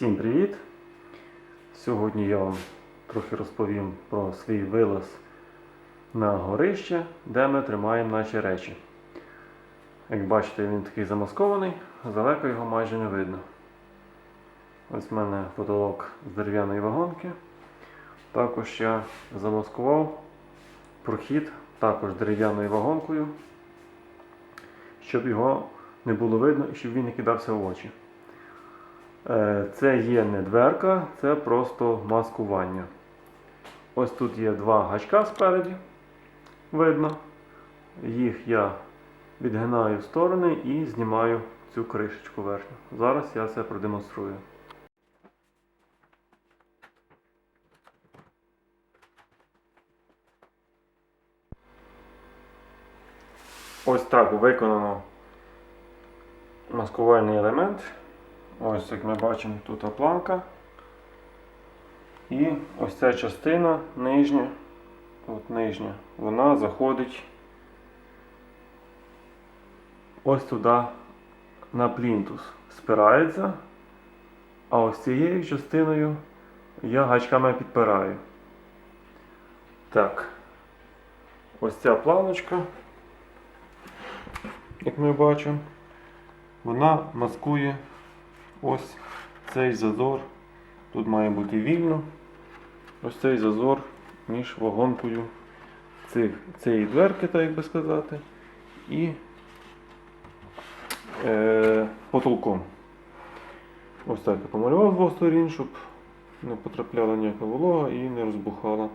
Всім привіт! Сьогодні я вам трохи розповім про свій вилаз на горище, де ми тримаємо наші речі. Як бачите, він такий замаскований, далеко його майже не видно. Ось в мене потолок з дерев'яної вагонки. Також я замаскував прохід також дерев'яною вагонкою, щоб його не було видно і щоб він не кидався в очі. Е, Це є не дверка, це просто маскування. Ось тут є два гачка спереді, видно. Їх я відгинаю в сторони і знімаю цю кришечку верхню. Зараз я це продемонструю. Ось так виконано маскувальний елемент. Ось як ми бачимо, тут планка. І ось ця частина нижня, от нижня, вона заходить ось туди на плінтус. Спирається. А ось цією частиною я гачками підпираю. Так. Ось ця планочка, як ми бачимо, вона маскує ось цей зазор. Тут має бути вільно. Ось цей зазор між вагонкою цих, цієї дверки, так як би сказати, і е, потолком. Ось так я помалював з двох сторін, щоб не потрапляла ніяка волога і не розбухала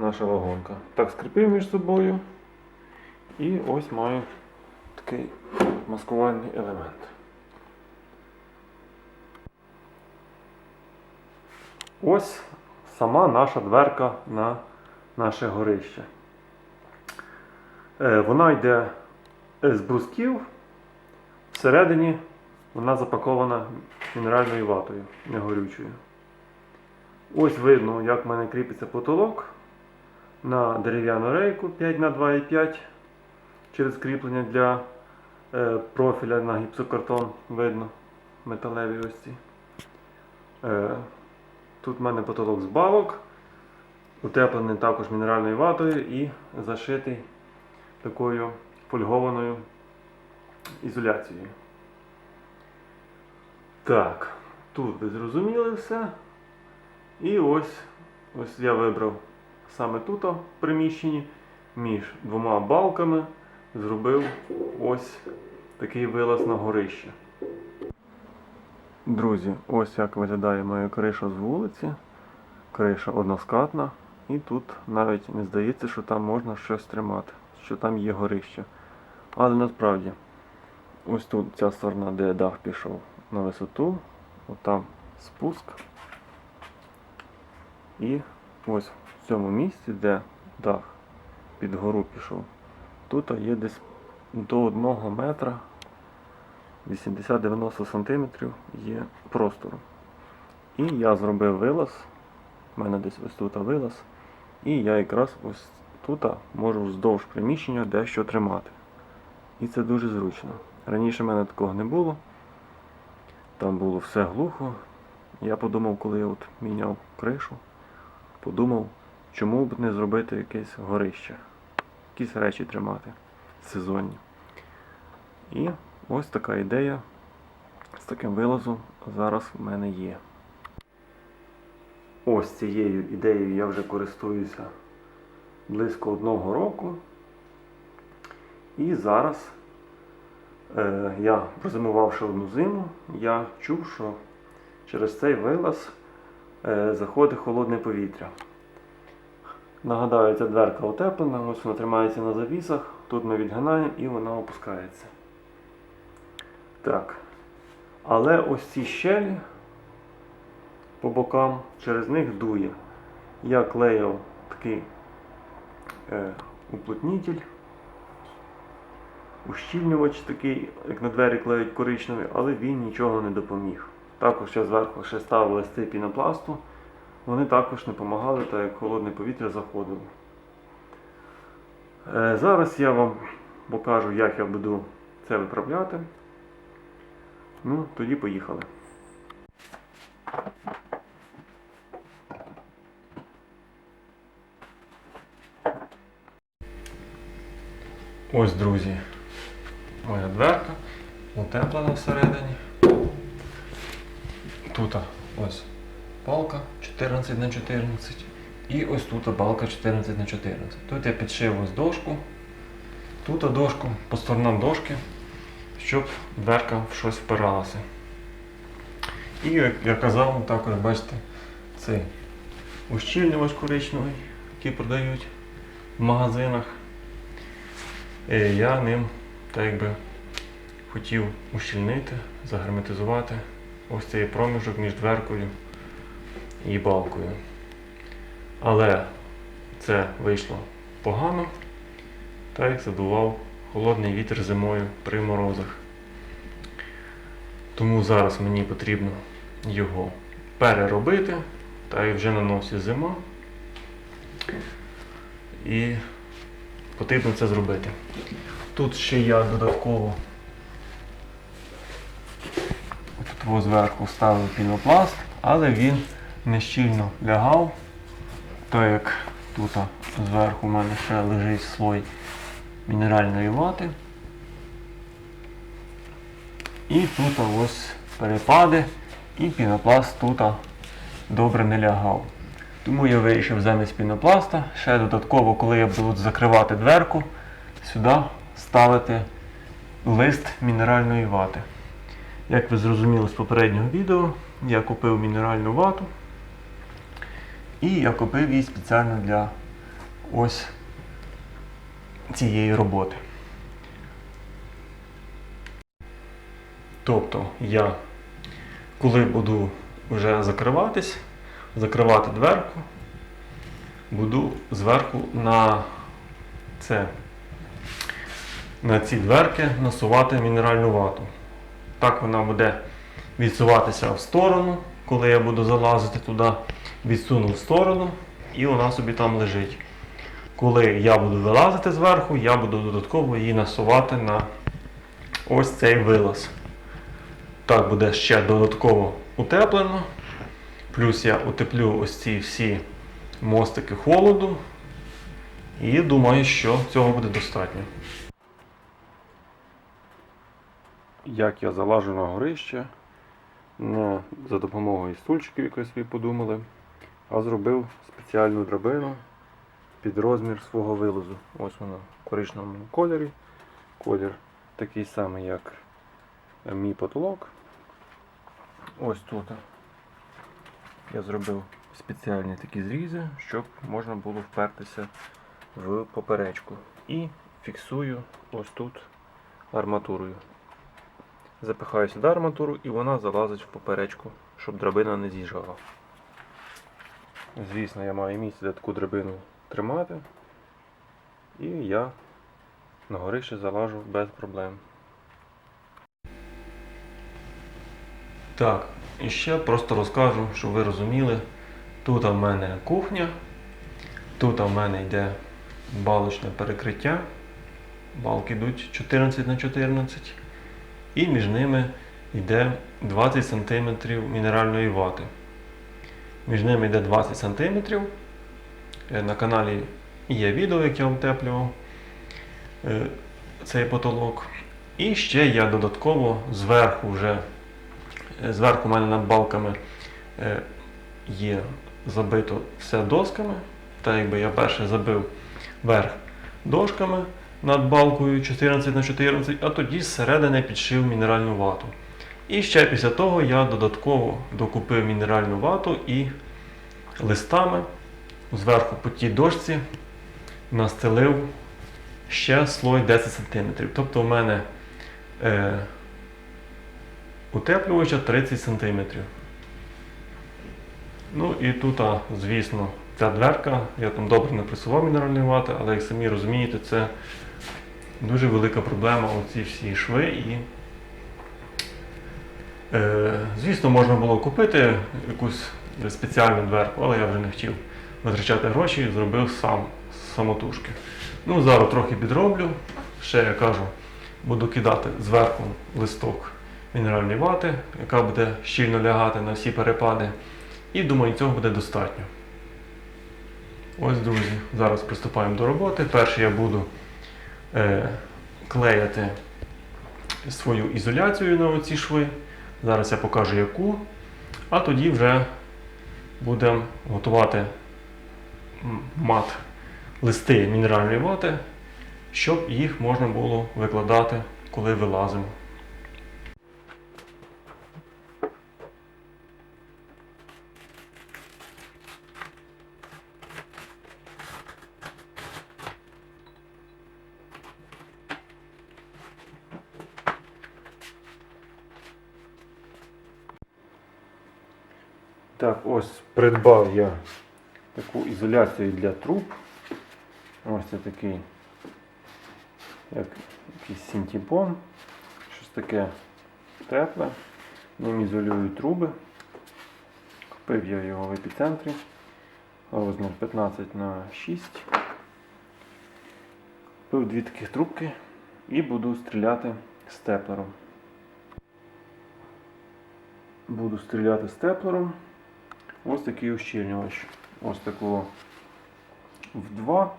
наша вагонка. Так скріпив між собою. І ось маю такий маскувальний елемент. Ось сама наша дверка на наше горище. Е, Вона йде з брусків. Всередині вона запакована мінеральною ватою, не горючою. Ось видно, як в мене кріпиться потолок на дерев'яну рейку 5 на 2,5 через кріплення для е, профіля на гіпсокартон видно металеві ось ці. Тут в мене потолок з балок, утеплений також мінеральною ватою і зашитий такою фольгованою ізоляцією. Так, тут ви зрозуміли все. І ось, ось я вибрав саме тут в приміщенні між двома балками зробив ось такий вилаз на горище. Друзі, ось як виглядає моя криша з вулиці. Криша односкатна. І тут навіть не здається, що там можна щось тримати, що там є горище. Але насправді, ось тут ця сторона, де дах пішов на висоту, отам спуск. І ось в цьому місці, де дах під гору пішов, тут є десь до 1 метра 80-90 см є простору. І я зробив вилаз. У мене десь ось тут вилаз. І я якраз ось тут можу вздовж приміщення дещо тримати. І це дуже зручно. Раніше в мене такого не було. Там було все глухо. Я подумав, коли я от міняв кришу, подумав, чому б не зробити якесь горище, якісь речі тримати сезонні. І ось така ідея з таким вилазом зараз в мене є. Ось цією ідеєю я вже користуюся близько одного року. І зараз е, я прозимувавши одну зиму, я чув, що через цей вилаз е, заходить холодне повітря. Нагадаю, ця дверка утеплена, ось вона тримається на завісах, тут ми відгинаємо і вона опускається. Так. Але ось ці щелі по бокам, через них дує. Я клеїв такий е, уплотнітель, ущільнювач такий, як на двері клеють коричневий, але він нічого не допоміг. Також я зверху ще ставив листи пінопласту, вони також не допомагали, так як холодне повітря заходило. Е, зараз я вам покажу, як я буду це виправляти. Ну, тоді поїхали. Ось, друзі, моя дверка, утеплена всередині. Тут ось палка 14 на 14 і ось тут балка 14 на 14. Тут я підшив ось дошку, тут дошку, по сторонам дошки щоб дверка в щось впиралася. І як я казав, також бачите, цей ущільнювач коричневий, який продають в магазинах. Е, Я ним так якби хотів ущільнити, загерметизувати ось цей проміжок між дверкою і балкою. Але це вийшло погано, так як задував холодний вітер зимою при морозах. Тому зараз мені потрібно його переробити, так як вже на носі зима. І потрібно це зробити. Тут ще я додатково тут зверху ставив пінопласт, але він не щільно лягав, так як тут зверху в мене ще лежить слой мінеральної вати. І тут ось перепади, і пінопласт тут добре не лягав. Тому я вирішив замість пінопласта ще додатково, коли я буду закривати дверку, сюди ставити лист мінеральної вати. Як ви зрозуміли з попереднього відео, я купив мінеральну вату і я купив її спеціально для ось цієї роботи. Тобто я, коли буду вже закриватись, закривати дверку, буду зверху на це, на ці дверки насувати мінеральну вату. Так вона буде відсуватися в сторону, коли я буду залазити туди, відсуну в сторону і вона собі там лежить. Коли я буду вилазити зверху, я буду додатково її насувати на ось цей вилаз. Так буде ще додатково утеплено. Плюс я утеплю ось ці всі мостики холоду. І думаю, що цього буде достатньо. Як я залажу на горище, не за допомогою стульчиків, як собі подумали, а зробив спеціальну драбину під розмір свого вилозу. Ось вона в коричневому кольорі. Колір такий самий, як мій потолок. Ось тут я зробив спеціальні такі зрізи, щоб можна було впертися в поперечку. І фіксую ось тут арматурою. Запихаю сюди арматуру і вона залазить в поперечку, щоб драбина не з'їжджала. Звісно, я маю місце, де таку драбину тримати. І я на горище залажу без проблем. Так, і ще просто розкажу, щоб ви розуміли. Тут в мене кухня, тут в мене йде балочне перекриття. Балки йдуть 14 на 14 і між ними йде 20 см мінеральної вати. Між ними йде 20 см. Е, На каналі є відео, як я утеплював е, цей потолок. І ще я додатково зверху вже, е, зверху у мене над балками є забито все досками. Так якби я перше забив верх дошками над балкою 14 на 14, а тоді зсередини підшив мінеральну вату. І ще після того я додатково докупив мінеральну вату і листами зверху по тій дошці настелив ще слой 10 см. Тобто у мене е, утеплювача 30 см. Ну і тут, звісно, ця дверка, я там добре напресував мінеральної вати, але як самі розумієте, це дуже велика проблема оці всі шви. І, е, звісно, можна було купити якусь спеціальну дверку, але я вже не хотів витрачати гроші зробив сам самотужки. Ну, зараз трохи підроблю. Ще я кажу, буду кидати зверху листок мінеральної вати, яка буде щільно лягати на всі перепади. І думаю, цього буде достатньо. Ось, друзі, зараз приступаємо до роботи. Перше я буду е, клеяти свою ізоляцію на оці шви. Зараз я покажу яку. А тоді вже будемо готувати мат листи мінеральної вати, щоб їх можна було викладати, коли вилазимо. Так, ось придбав я таку ізоляцію для труб. Ось це такий, як якийсь синтепон. Щось таке тепле. Ним ізолюю труби. Купив я його в епіцентрі. Розмір 15 на 6. Купив дві таких трубки і буду стріляти степлером. Буду стріляти степлером. Ось такий ущільнювач. Ось такого в 2.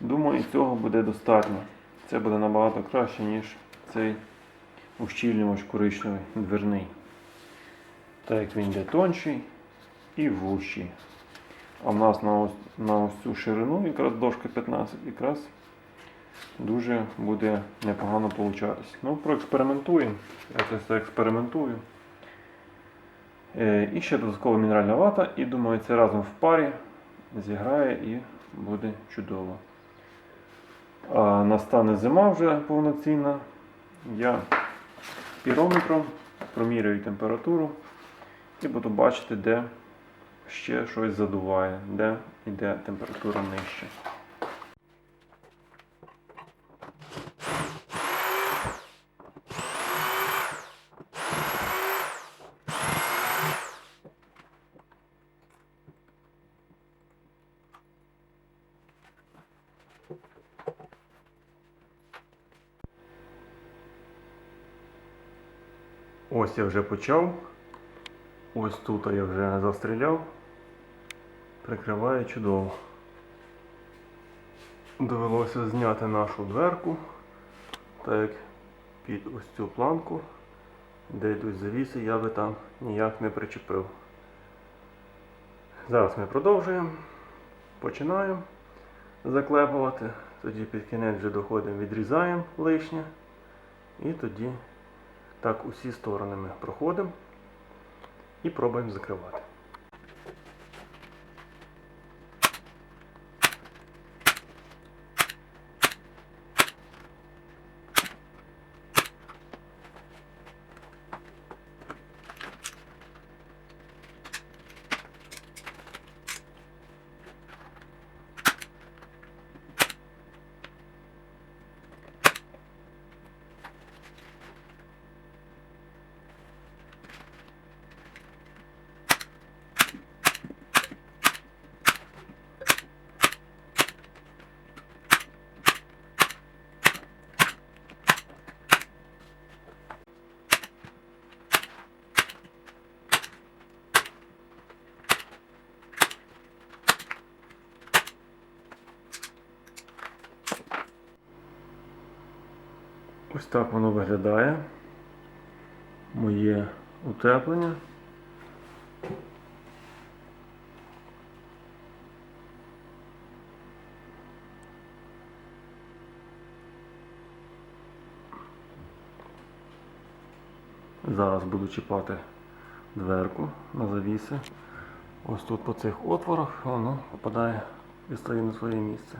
Думаю, цього буде достатньо. Це буде набагато краще, ніж цей ущільнювач коричневий дверний. Так як він йде тонший і вущий. А в нас на ось, на ось цю ширину, якраз дошка 15, якраз дуже буде непогано получатись. Ну, проекспериментуємо. Я це все експериментую. Е, І ще додаткова мінеральна вата, і думаю, це разом в парі зіграє і буде чудово. А настане зима вже повноцінна. Я пірометром проміряю температуру і буду бачити, де ще щось задуває, де йде температура нижче. Ось я вже почав. Ось тут я вже застріляв. Прикриває чудово. Довелося зняти нашу дверку, так під ось цю планку, де йдуть завіси, я би там ніяк не причепив. Зараз ми продовжуємо. Починаємо заклепувати. Тоді під кінець вже доходимо, відрізаємо лишнє. І тоді так усі сторони ми проходимо і пробуємо закривати. Ось так воно виглядає. Моє утеплення. Зараз буду чіпати дверку на завіси. Ось тут по цих отворах воно попадає і стає на своє місце.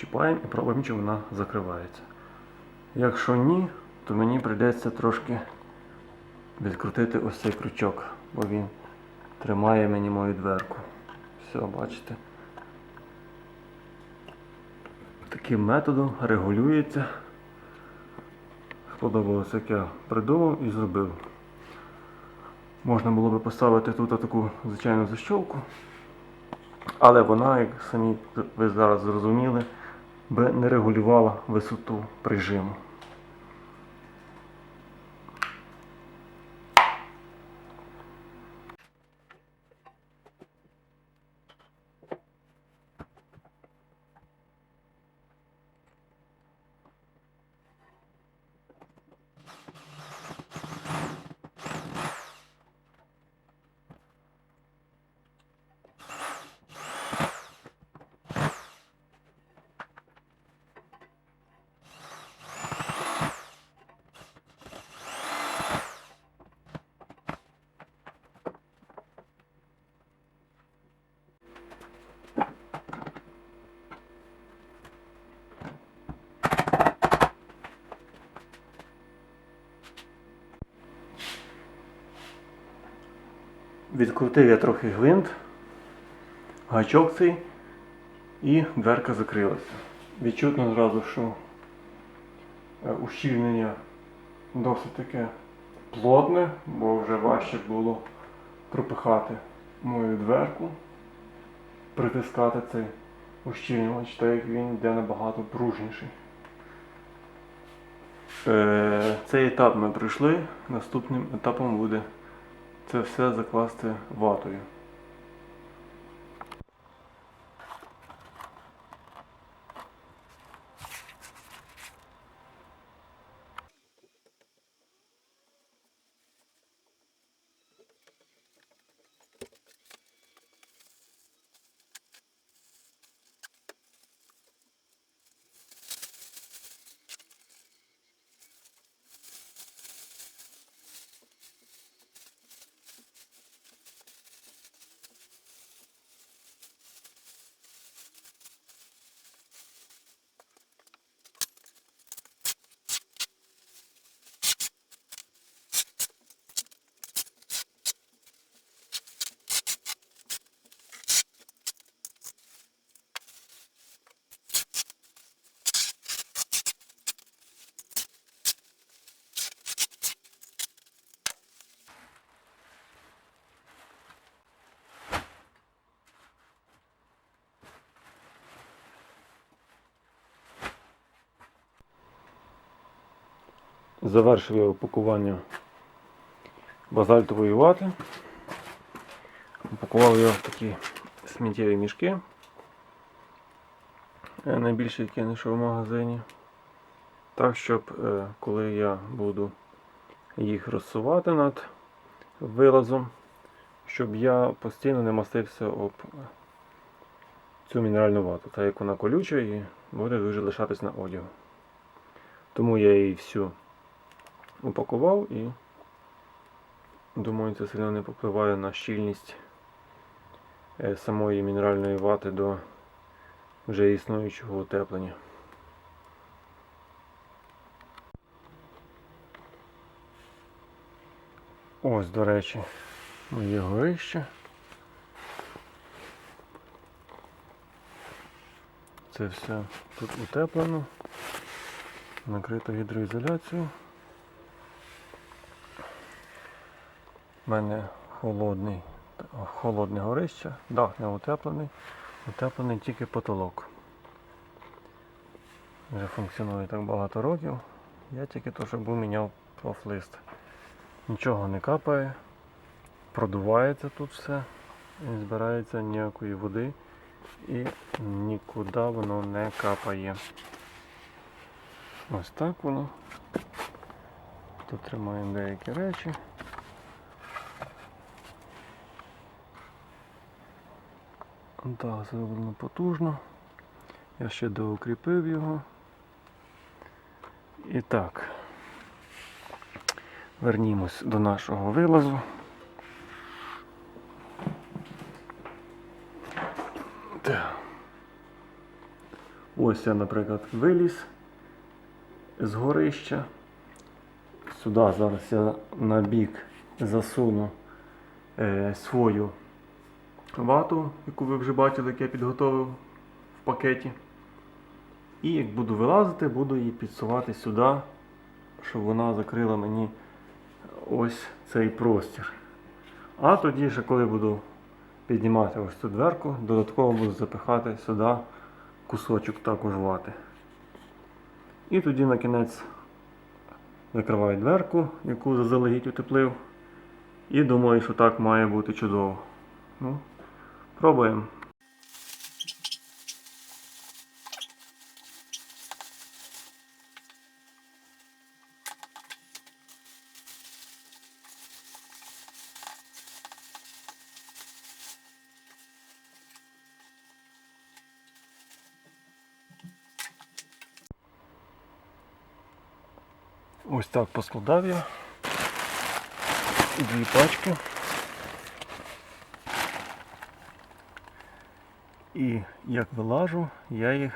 Чіпаємо і пробуємо, чи вона закривається. Якщо ні, то мені прийдеться трошки відкрутити ось цей крючок, бо він тримає мені мою дверку. Все, бачите. Таким методом регулюється. Сподобалося, як я придумав і зробив. Можна було би поставити тут таку звичайну защолку, але вона, як самі ви зараз зрозуміли, би не регулювала висоту прижиму. Відкрутив я трохи гвинт, гачок цей, і дверка закрилася. Відчутно зразу, що е, ущільнення досить таке плотне, бо вже важче було пропихати мою дверку, притискати цей ущільнювач, так як він йде набагато пружніший. Е, Цей етап ми пройшли. Наступним етапом буде це все закласти ватою. Завершив я упакування базальтової вати. Упакував його в такі сміттєві мішки. Е, Найбільше, які я знайшов в магазині. Так, щоб е, коли я буду їх розсувати над вилазом, щоб я постійно не мастився об цю мінеральну вату, так як вона колюча і буде дуже лишатись на одягу. Тому я її всю упакував і думаю, це сильно не попливає на щільність е, самої мінеральної вати до вже існуючого утеплення. Ось, до речі, моє горище. Це все тут утеплено, накрито гідроізоляцією. У мене холодний, холодне горище, дах не утеплений, утеплений тільки потолок. Вже функціонує так багато років. Я тільки то, що був міняв профлист. Нічого не капає, продувається тут все, не збирається ніякої води і нікуди воно не капає. Ось так воно. Тут тримаємо деякі речі. Так, зроблено потужно. Я ще доукріпив його. І так, вернімось до нашого вилазу. Так. Ось я, наприклад, виліз з горища. Сюди зараз я на бік засуну е, свою вату, яку ви вже бачили, як я підготовив в пакеті. І як буду вилазити, буду її підсувати сюди, щоб вона закрила мені ось цей простір. А тоді, ще коли буду піднімати ось цю дверку, додатково буду запихати сюди кусочок також вати. І тоді на кінець закриваю дверку, яку заздалегідь утеплив. І думаю, що так має бути чудово. Ну, Пробуємо. Ось так поскладав я дві пачки. І як вилажу, я їх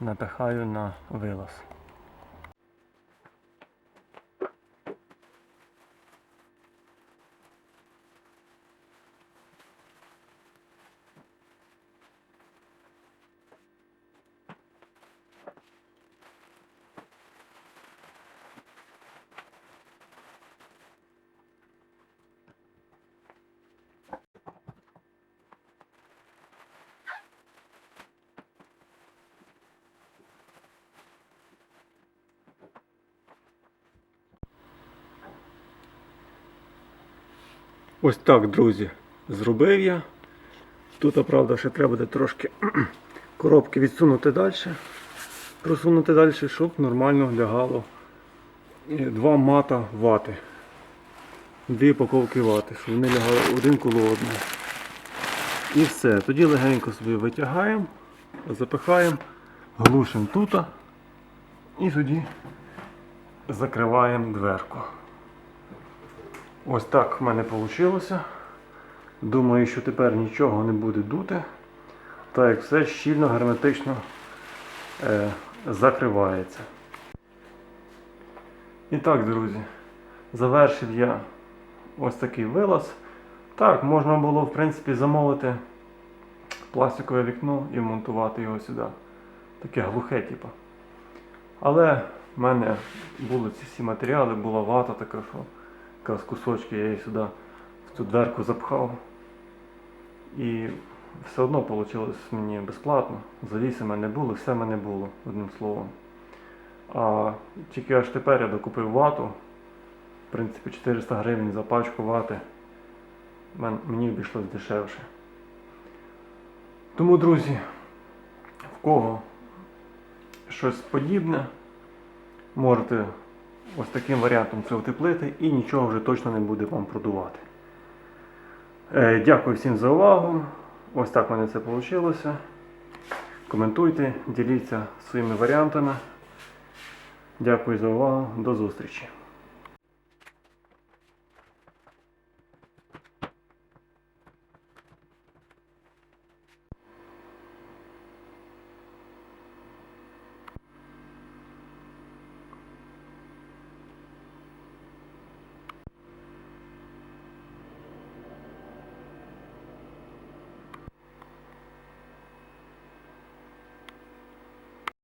напихаю на вилаз. Ось так, друзі, зробив я. Тут, правда, ще треба буде трошки коробки відсунути далі, просунути далі, щоб нормально лягало два мата вати. Дві упаковки вати, щоб вони лягали один коло одного. І все. Тоді легенько собі витягаємо, запихаємо, глушимо тут і тоді закриваємо дверку. Ось так в мене вийшло. Думаю, що тепер нічого не буде дути. Так як все щільно, герметично е, закривається. І так, друзі, завершив я ось такий вилаз. Так, можна було в принципі замовити пластикове вікно і вмонтувати його сюди. Таке глухе, типу. Але в мене були ці всі матеріали, була вата така, що якраз кусочки я її сюди в цю дверку запхав. І все одно вийшло мені безплатно. Завіси мене були, все мене було, одним словом. А тільки аж тепер я докупив вату. В принципі, 400 гривень за пачку вати. Мені обійшлось дешевше. Тому, друзі, в кого щось подібне, можете ось таким варіантом це утеплити і нічого вже точно не буде вам продувати. Е, Дякую всім за увагу. Ось так в мене це вийшло. Коментуйте, діліться своїми варіантами. Дякую за увагу. До зустрічі.